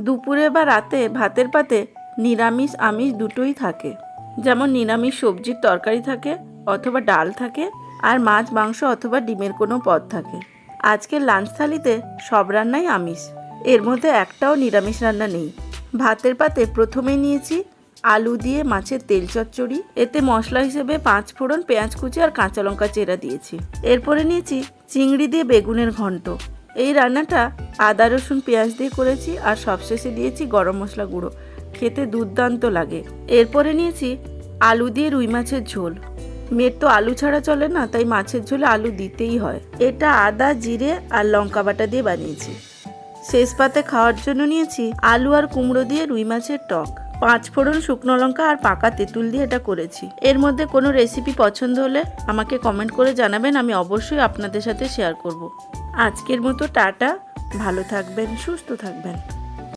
দুপুরে বা রাতে ভাতের পাতে নিরামিষ, আমিষ দুটোই থাকে। যেমন নিরামিষ সবজির তরকারি থাকে অথবা ডাল থাকে আর মাছ, মাংস অথবা ডিমের কোনো পদ থাকে। আজকের লাঞ্চ থালিতে সব রান্নাই আমিষ। এর মধ্যে একটাও নিরামিষ রান্না নেই। ভাতের পাতে প্রথমে নিয়েছি আলু দিয়ে মাছের তেল চচ্চড়ি। এতে মশলা হিসেবে পাঁচ ফোড়ন, পেঁয়াজ কুচি আর কাঁচা লঙ্কা চেরা দিয়েছি। এরপরে নিয়েছি চিংড়ি দিয়ে বেগুনের ঘন্ট। এই রান্নাটা আদা, রসুন, পেঁয়াজ দিয়ে করেছি আর সবশেষে দিয়েছি গরম মশলা গুঁড়ো। খেতে দুর্দান্ত লাগে। এরপরে নিয়েছি আলু দিয়ে রুই মাছের ঝোল। মেয়ের তো আলু ছাড়া চলে না, তাই মাছের ঝোলে আলু দিতেই হয়। এটা আদা, জিরে আর লঙ্কা বাটা দিয়ে বানিয়েছি। শেষ পাতে খাওয়ার জন্য নিয়েছি আলু আর কুমড়ো দিয়ে রুই মাছের টক। পাঁচ ফোড়ন শুকনো লঙ্কা আর পাকা তেঁতুল দিয়ে এটা করেছি। এর মধ্যে কোনো রেসিপি পছন্দ হলে আমাকে কমেন্ট করে জানাবেন, আমি অবশ্যই আপনাদের সাথে শেয়ার করব। আজকের মতো টাটা, ভালো থাকবেন, সুস্থ থাকবেন।